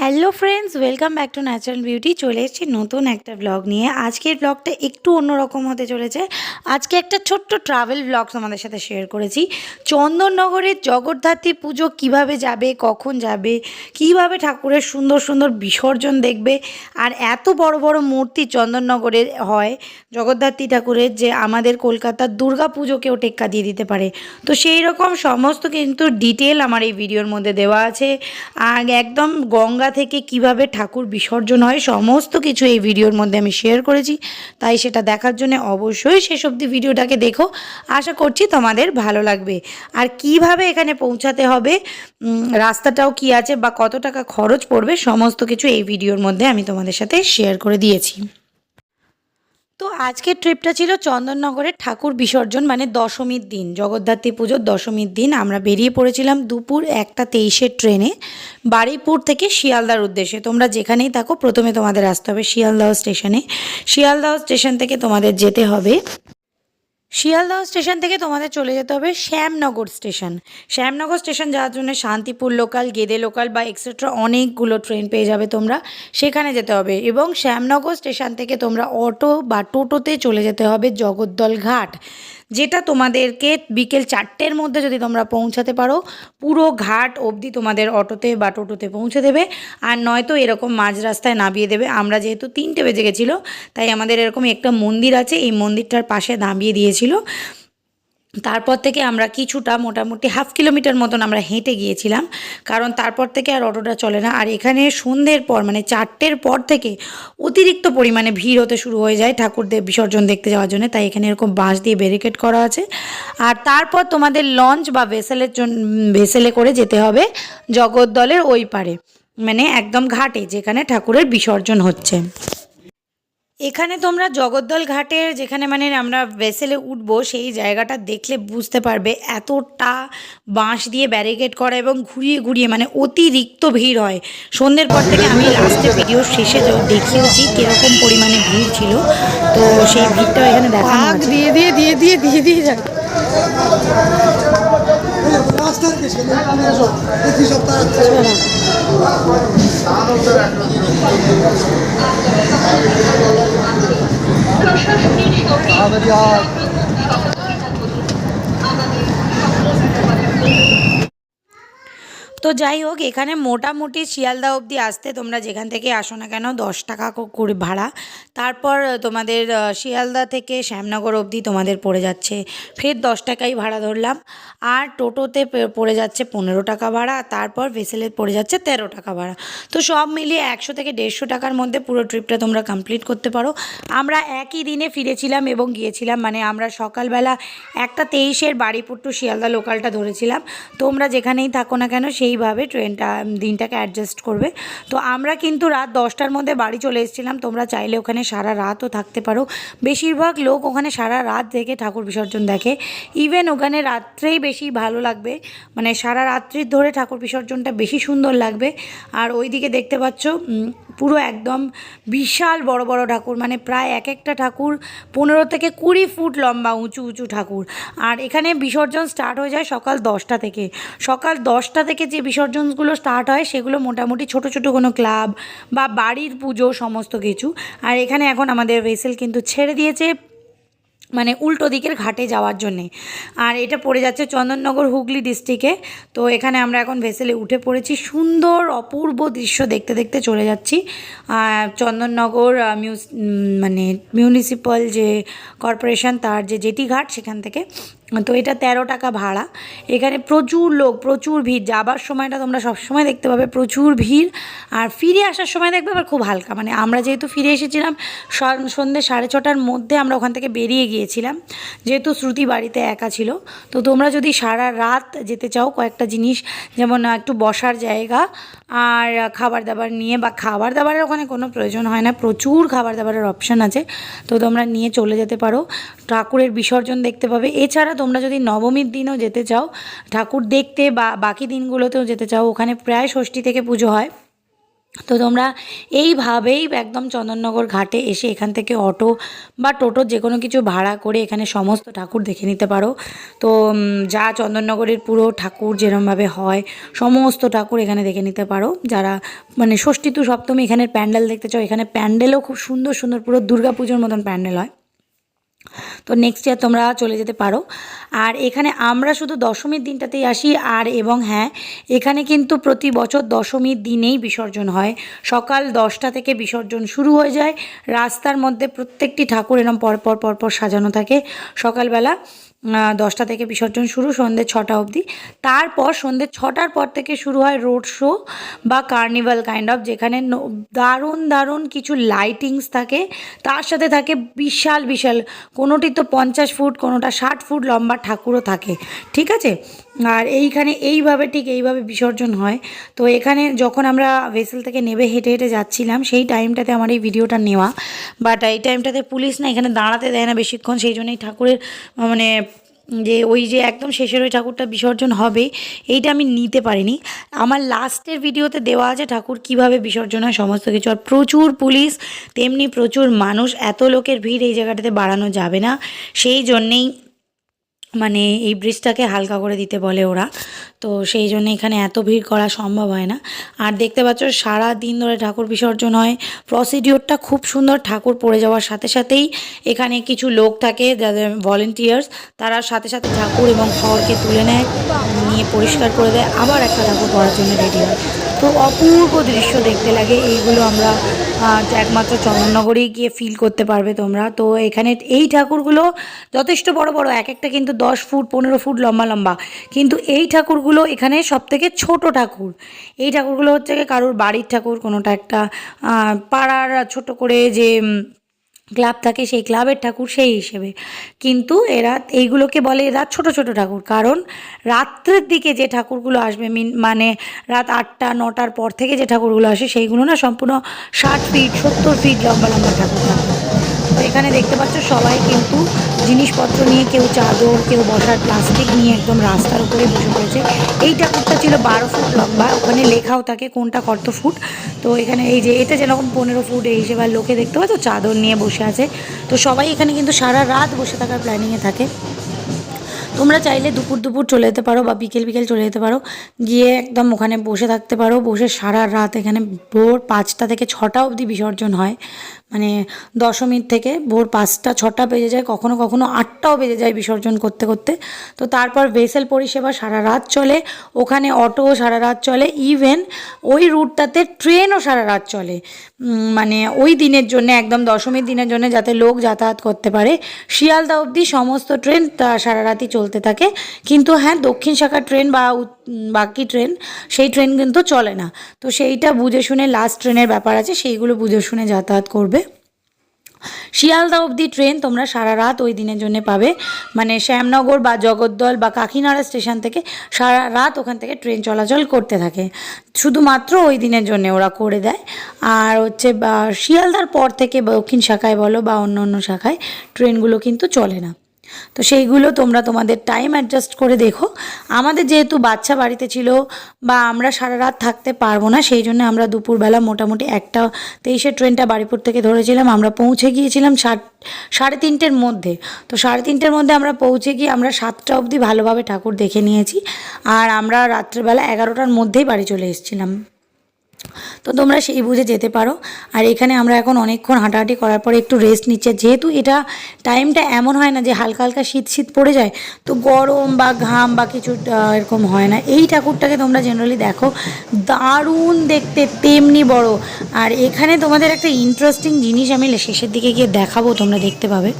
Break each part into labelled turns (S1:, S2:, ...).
S1: Hello friends welcome back to natural beauty চলে এসেছি নতুন একটা ব্লগ নিয়ে। আজকের ব্লগটা একটু অন্যরকম হতে চলেছে। আজকে একটা ছোট্ট ট্রাভেল ব্লগ তোমাদের সাথে শেয়ার করেছি। চন্দননগরের জগদ্ধাত্রী পুজো কীভাবে যাবে, কখন যাবে, কীভাবে ঠাকুরের সুন্দর সুন্দর বিসর্জন দেখবে, আর এত বড় বড় মূর্তি চন্দননগরের হয়, জগদ্ধাত্রী ঠাকুরের যে আমাদের কলকাতার দুর্গা পুজোকেও টেক্কা দিয়ে দিতে পারে। তো সেই রকম সমস্ত কিন্তু ডিটেল আমার এই ভিডিওর মধ্যে দেওয়া আছে। আর একদম গঙ্গা থেকে কীভাবে ঠাকুর বিসর্জন হয়, সমস্ত কিছু এই ভিডিওর মধ্যে আমি শেয়ার করেছি। তাই সেটা দেখার জন্য অবশ্যই শেষ অবধি ভিডিওটাকে দেখো। আশা করছি তোমাদের ভালো লাগবে। আর কীভাবে এখানে পৌঁছাতে হবে রাস্তাটাও কি আছে বা কত টাকা খরচ পড়বে, সমস্ত কিছু এই ভিডিওর মধ্যে আমি তোমাদের সাথে শেয়ার করে দিয়েছি। তো আজকের ট্রিপটা ছিল চন্দননগরের ঠাকুর বিসর্জন মানে দশমীর দিন, জগদ্ধাত্রী পুজোর দশমীর দিন। আমরা বেরিয়ে পড়েছিলাম দুপুর একটা তেইশের ট্রেনে বারুইপুর থেকে শিয়ালদার উদ্দেশ্যে। তোমরা যেখানেই থাকো, প্রথমে তোমাদের আসতে হবে শিয়ালদাহ স্টেশনে। শিয়ালদাহ স্টেশন থেকে তোমাদের যেতে হবে শিয়ালদহ স্টেশন থেকে তোমাদের চলে যেতে হবে শ্যামনগর স্টেশন। শ্যামনগর স্টেশন যাওয়ার জন্য শান্তিপুর লোকাল, গেদে লোকাল বা এক্সেট্রা অনেকগুলো ট্রেন পেয়ে যাবে তোমরা। সেখানে যেতে হবে এবং শ্যামনগর স্টেশন থেকে তোমরা অটো বা টোটোতে চলে যেতে হবে জগদ্দল ঘাট। যেটা তোমাদেরকে বিকেল চারটের মধ্যে যদি তোমরা পৌঁছাতে পারো, পুরো ঘাট অবধি তোমাদের অটোতে বা টোটোতে পৌঁছে দেবে। আর নয়তো এরকম মাঝ রাস্তায় নামিয়ে দেবে। আমরা যেহেতু তিনটে বেজে গেছিল, তাই আমাদের এরকম একটা মন্দির আছে, এই মন্দিরটার পাশে নামিয়ে দিয়েছিল। তারপর থেকে আমরা কিছুটা মোটামুটি হাফ কিলোমিটার মতন আমরা হেঁটে গিয়েছিলাম, কারণ তারপর থেকে আর অটোটা চলে না। আর এখানে সন্ধ্যের পর মানে চারটের পর থেকে অতিরিক্ত পরিমাণে ভিড় হতে শুরু হয়ে যায় ঠাকুরদের বিসর্জন দেখতে যাওয়ার জন্য। তাই এখানে এরকম বাঁশ দিয়ে ব্যারিকেড করা আছে। আর তারপর তোমাদের লঞ্চ বা ভেসেলের জন্য ভেসেলে করে যেতে হবে জগদ্দলের ওই পারে মানে একদম ঘাটে, যেখানে ঠাকুরের বিসর্জন হচ্ছে। এখানে তোমরা জগদ্দল ঘাটের যেখানে মানে আমরা ভেসেলে উঠবো সেই জায়গাটা দেখলে বুঝতে পারবে এতটা বাঁশ দিয়ে ব্যারিকেড করা এবং ঘুরিয়ে ঘুরিয়ে মানে অতিরিক্ত ভিড় হয়। সন্ধ্যের পর থেকে আমি লাস্টে ভিডিও শেষে দেখিয়েছি কীরকম পরিমাণে ভিড় ছিল। তো সেই ভিড়টা এখানে দেখানো
S2: ভাগ
S1: আছে
S2: দিয়ে দিয়ে দিয়ে দিয়ে দিয়ে দিয়ে যায়
S3: প্রশাসনের সঙ্গে
S1: তো যাই হোক, এখানে মোটামুটি শিয়ালদা অবধি আসতে তোমরা যেখান থেকে আসো না কেন, দশ টাকা করে ভাড়া। তারপর তোমাদের শিয়ালদা থেকে শ্যামনগর অবধি তোমাদের পড়ে যাচ্ছে। ফের দশ টাকাই ভাড়া ধরলাম। আর টোটোতে পড়ে যাচ্ছে পনেরো টাকা ভাড়া, তারপর ভেসেলে পড়ে যাচ্ছে তেরো টাকা ভাড়া। তো সব মিলিয়ে একশো থেকে দেড়শো টাকার মধ্যে পুরো ট্রিপটা তোমরা কমপ্লিট করতে পারো। আমরা একই দিনে ফিরেছিলাম এবং গিয়েছিলাম মানে আমরা সকালবেলা একটা তেইশের বাড়িপুর শিয়ালদা লোকালটা ধরেছিলাম। তোমরা যেখানেই থাকো না কেন সেইভাবে ট্রেনটা দিনটাকে অ্যাডজাস্ট করবে। তো আমরা কিন্তু রাত দশটার মধ্যে বাড়ি চলে এসেছিলাম। তোমরা চাইলে ওখানে সারা রাতও থাকতে পারো। বেশিরভাগ লোক ওখানে সারা রাত থেকে ঠাকুর বিসর্জন দেখে। ইভেন ওখানে রাত্রেই বেশি ভালো লাগবে। মানে সারা রাত্রির ধরে ঠাকুর বিসর্জনটা বেশি সুন্দর লাগবে। আর ওইদিকে দেখতে পাচ্ছ পুরো একদম বিশাল বড় বড় ঠাকুর। মানে প্রায় এক একটা ঠাকুর পনেরো থেকে কুড়ি ফুট লম্বা, উঁচু উঁচু ঠাকুর। আর এখানে বিসর্জন স্টার্ট হয়ে যায় সকাল দশটা থেকে। সকাল দশটা থেকে যে বিসর্জনগুলো স্টার্ট হয়, সেগুলো মোটামুটি ছোট ছোট কোনো ক্লাব বা বাড়ির পুজো সমস্ত কিছু। আর এখানে এখন আমাদের ভেসেল কিন্তু ছেড়ে দিয়েছে মানে উল্টো দিকের ঘাটে যাওয়ার জন্যে। আর এটা পড়ে যাচ্ছে চন্দননগর হুগলি ডিস্ট্রিক্টে তো এখানে আমরা এখন ভেসেলে উঠে পড়েছি। সুন্দর, অপূর্ব দৃশ্য দেখতে দেখতে চলে যাচ্ছি। চন্দননগর মিউস মানে মিউনিসিপ্যাল যে কর্পোরেশন তার যে জেটি ঘাট, সেখান থেকে। তো এটা তেরো টাকা ভাড়া। এখানে প্রচুর লোক, প্রচুর ভিড়। যাবার সময়টা তোমরা সবসময় দেখতে পাবে, প্রচুর ভিড়। আর ফিরে আসার সময় দেখবে আবার খুব হালকা। মানে আমরা যেহেতু ফিরে এসেছিলাম, সন- সন্ধ্যে সাড়ে ছটার মধ্যে আমরা ওখান থেকে বেরিয়ে গিয়েছিলাম। যেহেতু শ্রুতি বাড়িতে একা ছিল, তো তোমরা যদি সারা রাত যেতে চাও কয়েকটা জিনিস, যেমন একটু বসার জায়গা আর খাবার দাবার নিয়ে বা খাবার দাবারের ওখানে কোনো প্রয়োজন হয় না, প্রচুর খাবার দাবারের অপশান আছে। তো তোমরা নিয়ে চলে যেতে পারো। ঠাকুরের বিসর্জন দেখতে পাবে। এছাড়া তোমরা যদি নবমীর দিনও যেতে চাও, ঠাকুর দেখতে বা বাকি দিনগুলোতেও যেতে চাও, ওখানে প্রায় ষষ্ঠী থেকে পুজো হয়। তো তোমরা এইভাবেই একদম চন্দননগর ঘাটে এসে এখান থেকে অটো বা টোটো যে কোনো কিছু ভাড়া করে এখানে সমস্ত ঠাকুর দেখে নিতে পারো। তো যা চন্দননগরের পুরো ঠাকুর যেরমভাবে হয়, সমস্ত ঠাকুর এখানে দেখে নিতে পারো। যারা মানে ষষ্ঠী টু সপ্তমী এখানের প্যান্ডেল দেখতে চাও, এখানে প্যান্ডেলও খুব সুন্দর সুন্দর পুরো দুর্গা পুজোর মতন প্যান্ডেল হয়। তো নেক্সট ইয়ার তোমরা চলে যেতে পারো। আর এখানে আমরা শুধু দশমীর দিনটাতেই আসি, আর এবং হ্যাঁ এখানে কিন্তু প্রতি বছর দশমীর দিনেই বিসর্জন হয়। সকাল দশটা থেকে বিসর্জন শুরু হয়ে যায়। রাস্তার মধ্যে প্রত্যেকটি ঠাকুর এরম পরপর পরপর সাজানো থাকে সকালবেলা। দশটা থেকে বিসর্জন শুরু, সন্ধ্যে ছটা অবধি। তারপর সন্ধ্যে ছটার পর থেকে শুরু হয় রোড শো বা কার্নিভাল কাইন্ড অফ যেখানে দারুণ দারুণ কিছু লাইটিংস থাকে। তার সাথে থাকে বিশাল বিশাল, কোনোটি তো পঞ্চাশ ফুট, কোনোটা ষাট ফুট লম্বা ঠাকুরও থাকে। ঠিক আছে? আর এইখানে এইভাবে, ঠিক এইভাবে বিসর্জন হয়। তো এখানে যখন আমরা ভেসেল থেকে নেবে, হেঁটে হেঁটে যাচ্ছিলাম, সেই টাইমটাতে আমার এই ভিডিওটা নেওয়া। বাট এই টাইমটাতে পুলিশ না এখানে দাঁড়াতে দেয় না বেশিক্ষণ, সেই জন্যই ঠাকুরের মানে যে ওই যে একদম শেষের ওই ঠাকুরটা বিসর্জন হবে, এইটা আমি নিতে পারিনি। আমার লাস্টের ভিডিওতে দেওয়া আছে ঠাকুর কীভাবে বিসর্জন হয়, সমস্ত কিছু। আর প্রচুর পুলিশ, তেমনি প্রচুর মানুষ, এত লোকের ভিড় এই জায়গাটাতে বাড়ানো যাবে না। সেই জন্যেই মানে এই ব্রিজটাকে হালকা করে দিতে বলে ওরা। তো সেই জন্য এখানে এত ভিড় করা সম্ভব হয় না। আর দেখতে পাচ্ছ, সারা দিন ধরে ঠাকুর বিসর্জন হয়। প্রসিডিওরটা খুব সুন্দর, ঠাকুর পড়ে যাওয়ার সাথে সাথেই এখানে কিছু লোক থাকে, যাদের ভলেন্টিয়ার্স তারা সাথে সাথে ঠাকুর এবং খড়কে তুলে নেয়, নিয়ে পরিষ্কার করে দেয়, আবার একটা ঠাকুর পড়ার জন্য রেডি হয়। তো অপূর্ব দৃশ্য দেখতে লাগে। এইগুলো আমরা একমাত্র চন্দননগরেই গিয়ে ফিল করতে পারবে তোমরা। তো এখানে এই ঠাকুরগুলো যথেষ্ট বড় বড় এক একটা কিন্তু দশ ফুট, পনেরো ফুট লম্বা লম্বা। কিন্তু এই ঠাকুরগুলো এখানে সব থেকে ছোট ঠাকুর। এই ঠাকুরগুলো হচ্ছে কারোর বাড়ির ঠাকুর, কোনোটা একটা পাড়ার ছোট করে যে ক্লাব থাকে সেই ক্লাবের ঠাকুর সেই হিসেবে। কিন্তু এরা, এইগুলোকে বলে এরা ছোট ছোট ঠাকুর। কারণ রাত্রের দিকে যে ঠাকুরগুলো আসবে, মিন মানে রাত আটটা, নটার পর থেকে যে ঠাকুরগুলো আসে, সেইগুলো না সম্পূর্ণ ষাট ফিট সত্তর ফিট লম্বা লম্বা ঠাকুর থাকে। তো এখানে দেখতে পাচ্ছ সবাই কিন্তু জিনিসপত্র নিয়ে, কেউ চাদর, কেউ বসার প্লাস্টিক নিয়ে একদম রাস্তার উপরে বসে পড়েছে। এই ঠাকুরটা ছিল বারো ফুট লম্বা, ওখানে লেখাও থাকে কোনটা কত ফুট। তো এখানে এই যে, এটা যেরকম পনেরো ফুট, এই হিসেবে লোকে দেখতে পাচ্ছ চাদর নিয়ে বসে আছে। তো সবাই এখানে কিন্তু সারা রাত বসে থাকার প্ল্যানিংয়ে থাকে। তোমরা চাইলে দুপুর দুপুর চলে যেতে পারো বা বিকেল বিকেল চলে যেতে পারো। গিয়ে একদম ওখানে বসে থাকতে পারো। বসে সারা রাত এখানে ভোর পাঁচটা থেকে ছটা অবধি বিসর্জন হয়। মানে দশমীর থেকে ভোর পাঁচটা, ছটা বেজে যায়, কখনো কখনো আটটাও বেজে যায় বিসর্জন করতে করতে। তো তারপর ভেসেল পরিষেবা সারা রাত চলে, ওখানে অটোও সারা রাত চলে ইভেন ওই রুটটাতে ট্রেনও সারা রাত চলে। মানে ওই দিনের জন্য, একদম দশমীর দিনের জন্য যাতে লোক যাতায়াত করতে পারে, শিয়ালদা অবধি সমস্ত ট্রেন তা সারা রাতই চলতে থাকে। কিন্তু হ্যাঁ দক্ষিণ শাখার ট্রেন বা বাকি ট্রেন সেই ট্রেন কিন্তু চলে না। তো সেইটা বুঝে শুনে লাস্ট ট্রেনের ব্যাপার আছে, সেইগুলো বুঝে শুনে যাতায়াত করবে। শিয়ালদা অবধি ট্রেন তোমরা সারা রাত ওই দিনের জন্য পাবে। মানে শ্যামনগর বা জগদ্দল বা কাকিনাড়া স্টেশন থেকে সারা রাত ওখান থেকে ট্রেন চলাচল করতে থাকে। শুধুমাত্র ওই দিনের জন্য ওরা করে দেয়। আর হচ্ছে শিয়ালদার পর থেকে দক্ষিণ শাখায় বলো বা অন্য অন্য শাখায় ট্রেনগুলো কিন্তু চলে না। তো সেইগুলো তোমরা তোমাদের টাইম অ্যাডজাস্ট করে দেখো। আমাদের যেহেতু বাচ্চা বাড়িতে ছিল বা আমরা সারা রাত থাকতে পারব না, সেই জন্য আমরা দুপুরবেলা মোটামুটি একটা তেইশে ট্রেনটা বাড়িপুর থেকে ধরেছিলাম, আমরা পৌঁছে গিয়েছিলাম ষাট সাড়ে তিনটের মধ্যে। তো সাড়ে তিনটের মধ্যে আমরা পৌঁছে গিয়ে আমরা সাতটা অবধি ভালোভাবে ঠাকুর দেখে নিয়েছি। আর আমরা রাত্রেবেলা এগারোটার মধ্যেই বাড়ি চলে এসেছিলাম। তো তোমরা সেই বুঝে যেতে পারো। আর এখানে আমরা এখন অনেকক্ষণ হাঁটাহাঁটি করার পরে একটু রেস্ট নিচ্ছে। যেহেতু এটা টাইমটা এমন হয় না যে হালকা হালকা শীত শীত পড়ে যায়, তো গরম বা ঘাম বা কিছু এরকম হয় না। এই ঠাকুরটাকে তোমরা জেনারেলি দেখো, দারুণ দেখতে, তেমনি বড়। আর এখানে তোমাদের একটা ইন্টারেস্টিং জিনিস আমি শেষের দিকে গিয়ে দেখাবো, তোমরা দেখতে পাবে।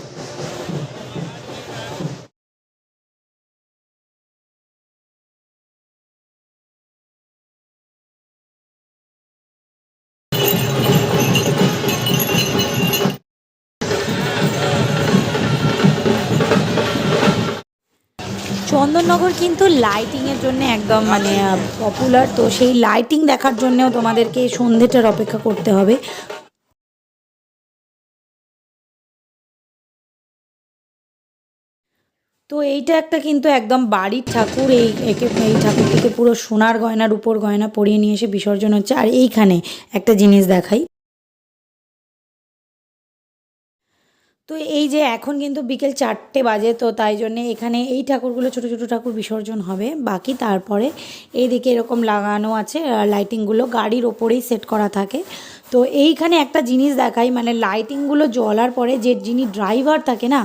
S1: চন্দননগর কিন্তু লাইটিংয়ের জন্য একদম মানে পপুলার তো সেই লাইটিং দেখার জন্যও তোমাদেরকে সন্ধেটার অপেক্ষা করতে হবে। তো এইটা একটা কিন্তু একদম বাড়ির ঠাকুর। এই একে, এই ঠাকুরটিকে পুরো সোনার গয়নার উপর গয়না পরিয়ে নিয়ে এসে বিসর্জন হচ্ছে। আর এইখানে একটা জিনিস দেখাই। তো এই যে এখন কিন্তু বিকেল চারটে বাজে, তো তাই জন্যে এখানে এই ঠাকুরগুলো ছোটো ছোটো ঠাকুর বিসর্জন হবে। বাকি তারপরে এইদিকে এরকম লাগানো আছে লাইটিংগুলো গাড়ির ওপরেই সেট করা থাকে। তো এইখানে একটা জিনিস দেখাই মানে লাইটিংগুলো জ্বলার পরে যে যিনি ড্রাইভার থাকে না,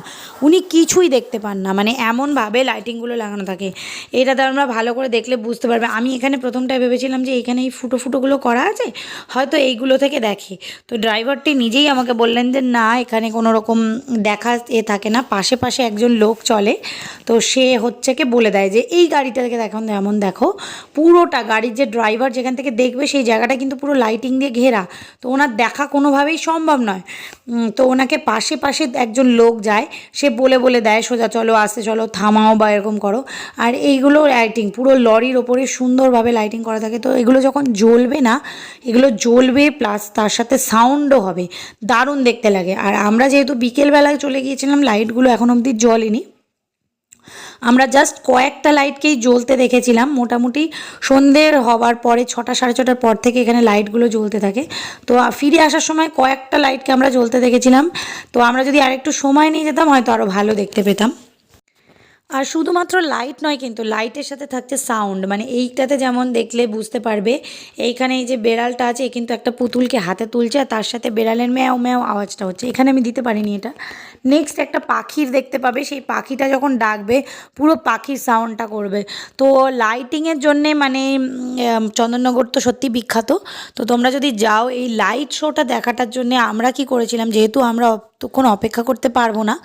S1: উনি কিছুই দেখতে পান না। মানে এমনভাবে লাইটিংগুলো লাগানো থাকে। এটাতে আমরা ভালো করে দেখলে বুঝতে পারবে। আমি এখানে প্রথমটায় ভেবেছিলাম যে এইখানে এই ফুটো ফুটোগুলো করা আছে, হয়তো এইগুলো থেকে দেখে। তো ড্রাইভারটি নিজেই আমাকে বললেন যে, না, এখানে কোনো রকম দেখা এ থাকে না। পাশে পাশে একজন লোক চলে। তো সে হচ্ছে কি বলে দেয় যে, এই গাড়িটা থেকে দেখো এমন দেখো, পুরোটা গাড়ির যে ড্রাইভার যেখান থেকে দেখবে, সেই জায়গাটা কিন্তু পুরো লাইটিং দিয়ে ঘেরা। তো ওনার দেখা কোনোভাবেই সম্ভব নয়। তো ওনাকে পাশে পাশে একজন লোক যায়, সে বলে বলে দেয়, সোজা চলো, আসতে চলো, থামাও বা এরকম করো। আর এইগুলো লাইটিং পুরো লরির ওপরে সুন্দরভাবে লাইটিং করা থাকে। তো এগুলো যখন জ্বলবে না, এগুলো জ্বলবে প্লাস তার সাথে সাউন্ডও হবে। দারুণ দেখতে লাগে। আর আমরা যেহেতু বিকেলবেলায় চলে গিয়েছিলাম লাইটগুলো এখন অবধি জ্বলেনি। আমরা জাস্ট কয়েকটা লাইটকেই জ্বলতে দেখেছিলাম। মোটামুটি সন্ধ্যের হবার পরে ছটা, সাড়ে ছটার পর থেকে এখানে লাইটগুলো জ্বলতে থাকে। তো ফিরে আসার সময় কয়েকটা লাইটকে আমরা জ্বলতে দেখেছিলাম। তো আমরা যদি আরেকটু সময় নিয়ে যেতাম, হয়তো আরও ভালো দেখতে পেতাম। আর শুধুমাত্র লাইট নয় কিন্তু লাইটের সাথে থাকছে সাউন্ড মানে এইটাতে যেমন দেখলে বুঝতে পারবে, এইখানে এই যে বেড়ালটা আছে কিন্তু একটা পুতুলকে হাতে তুলছে আর তার সাথে বেড়ালের ম্যাও ম্যাও আওয়াজটা হচ্ছে। এখানে আমি দিতে পারিনি এটা। নেক্সট একটা পাখির দেখতে পাবে, সেই পাখিটা যখন ডাকবে, পুরো পাখির সাউন্ডটা করবে। তো লাইটিংয়ের জন্যে মানে চন্দননগর তো সত্যি বিখ্যাত। তো তোমরা যদি যাও এই লাইট শোটা দেখাটার জন্যে আমরা কি করেছিলাম, যেহেতু আমরা তখন অপেক্ষা করতে পারব না।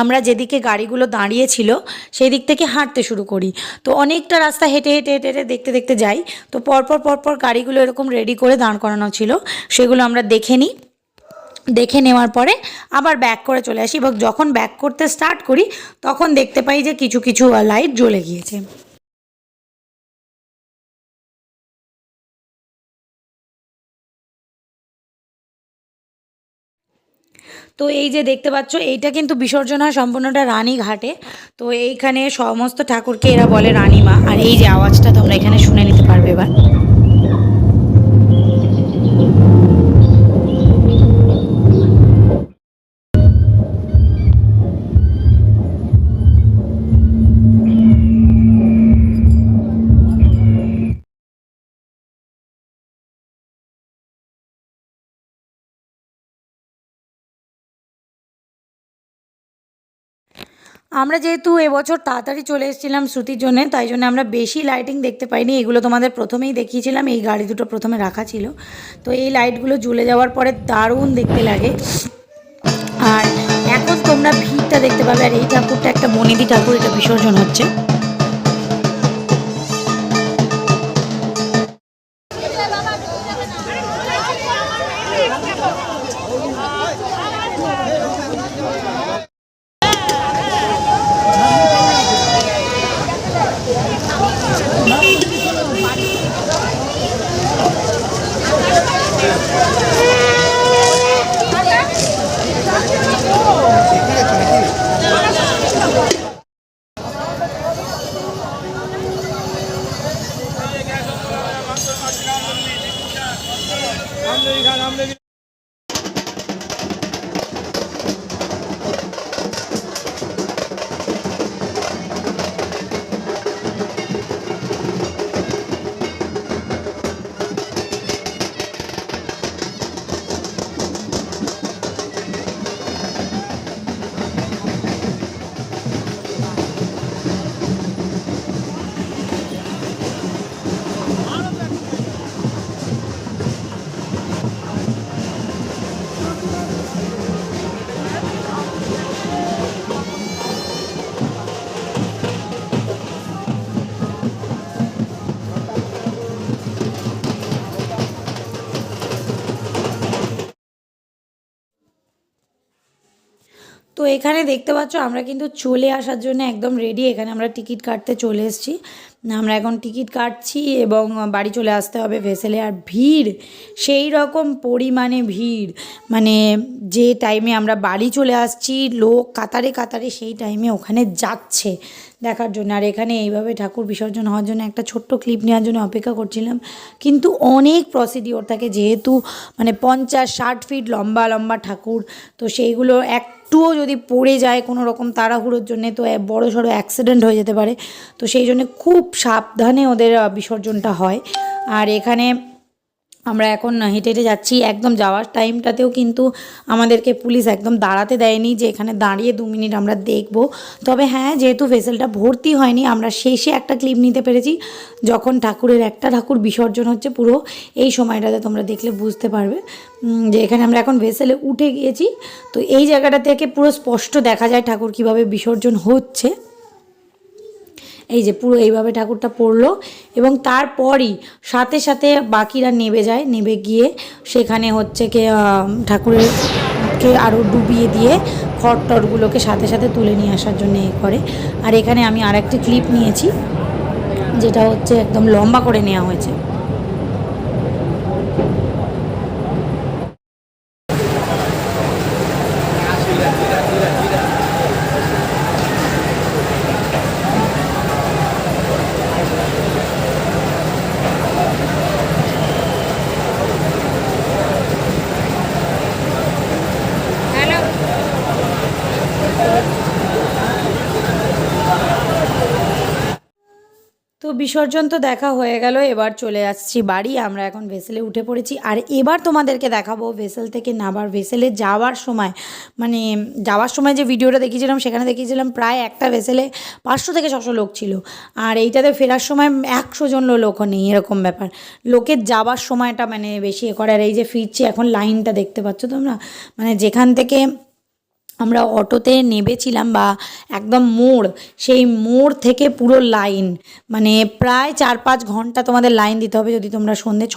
S1: আমরা যেদিকে গাড়িগুলো দাঁড়িয়েছিল সেই দিক থেকে হাঁটতে শুরু করি। তো অনেকটা রাস্তা হেঁটে হেঁটে হেঁটে হেঁটে দেখতে দেখতে যাই। তো পরপর পরপর গাড়িগুলো এরকম রেডি করে দাঁড় করানো ছিল, সেগুলো আমরা দেখে নিই। দেখে নেওয়ার পরে আবার ব্যাক করে চলে আসি এবং যখন ব্যাক করতে স্টার্ট করি, তখন দেখতে পাই যে কিছু কিছু লাইট জ্বলে গিয়েছে। তো এই যে দেখতে পাচ্ছ, এইটা কিন্তু বিসর্জন হয় সম্পূর্ণটা রানী ঘাটে। তো এইখানে সমস্ত ঠাকুরকে এরা বলে রানীমা। আর এই যে আওয়াজটা তোমরা এখানে শুনে নিতে পারবে এবার। আমরা যেহেতু এবছর তাড়াতাড়ি চলে এসেছিলাম শ্রুতির জন্য, তাই জন্য আমরা বেশি লাইটিং দেখতে পাইনি। এগুলো তোমাদের প্রথমেই দেখিয়েছিলাম, এই গাড়ি দুটো প্রথমে রাখা ছিল। তো এই লাইটগুলো জ্বলে যাওয়ার পরে দারুণ দেখতে লাগে। আর এখন তোমরা ভিড়টা দেখতে পাবে, আর এই ঠাকুরটা একটা বনিদি ঠাকুর, এটা বিসর্জন হচ্ছে। এখানে দেখতে পাচ্ছ, আমরা কিন্তু চলে আসার জন্য একদম রেডি এখানে আমরা টিকিট কাটতে চলে এসেছি। আমরা এখন টিকিট কাটছি এবং বাড়ি চলে আসতে হবে ভেসেলে। আর ভিড়, সেই রকম পরিমাণে ভিড়। মানে যে টাইমে আমরা বাড়ি চলে আসছি, লোক কাতারে কাতারে সেই টাইমে ওখানে যাচ্ছে। দেখার জন্য। আর এখানে এইভাবে ঠাকুর বিসর্জন হওয়ার জন্য একটা ছোট্ট ক্লিপ নেওয়ার জন্য অপেক্ষা করছিলাম। কিন্তু অনেক প্রসিডিওর থাকে যেহেতু মানে পঞ্চাশ, ষাট ফিট লম্বা লম্বা ঠাকুর। তো সেইগুলো একটুও যদি পড়ে যায় কোনো রকম তাড়াহুড়োর জন্যে, তো বড় সড়ো অ্যাক্সিডেন্ট হয়ে যেতে পারে। তো সেই জন্য খুব সাবধানে ওদের বিসর্জনটা হয়। আর এখানে আমরা এখন হেঁটে হেঁটে যাচ্ছি, একদম যাওয়ার টাইমটাতেও কিন্তু আমাদেরকে পুলিশ একদম দাঁড়াতে দেয়নি যে এখানে দাঁড়িয়ে দু মিনিট আমরা দেখব। তবে হ্যাঁ যেহেতু ভেসেলটা ভর্তি হয়নি, আমরা শেষে একটা ক্লিপ নিতে পেরেছি, যখন ঠাকুরের একটা ঠাকুর বিসর্জন হচ্ছে পুরো, এই সময়টাতে তোমরা দেখলে বুঝতে পারবে যে এখানে আমরা এখন ভেসেলে উঠে গিয়েছি। তো এই জায়গাটা থেকে পুরো স্পষ্ট দেখা যায় ঠাকুর কীভাবে বিসর্জন হচ্ছে। এই যে পুরো এইভাবে ঠাকুরটা পড়ল এবং তারপরই সাথে সাথে বাকিরা নেবে যায়, নেবে গিয়ে সেখানে হচ্ছে কে ঠাকুরের কে আরও ডুবিয়ে দিয়ে খড় টরগুলোকে সাথে সাথে তুলে নিয়ে আসার জন্য এ করে। আর এখানে আমি আর একটি ক্লিপ নিয়েছি, যেটা হচ্ছে একদম লম্বা করে নেওয়া হয়েছে তো বিসর্জন তো দেখা হয়ে গেল, এবার চলে আসছি বাড়ি। আমরা এখন ভেসেলে উঠে পড়েছি। আর এবার তোমাদেরকে দেখাবো ভেসেল থেকে নাবার ভেসেলে যাওয়ার সময় মানে যাওয়ার সময় যে ভিডিওটা দেখিয়েছিলাম, সেখানে দেখিয়েছিলাম প্রায় একটা ভেসেলে পাঁচশো থেকে ছশো লোক ছিল। আর এইটাতে ফেরার সময় একশো জন লোকও নেই, এরকম ব্যাপার। লোকের যাওয়ার সময়টা মানে বেশি এ করে। আর এই যে ফিরছি, এখন লাইনটা দেখতে পাচ্ছ তোমরা? মানে যেখান থেকে আমরা অটোতে নেবেছিলাম বা একদম মোড়, সেই মোড় থেকে পুরো লাইন মানে প্রায় চার পাঁচ ঘণ্টা তোমাদের লাইন দিতে হবে যদি তোমরা সন্ধে ছটা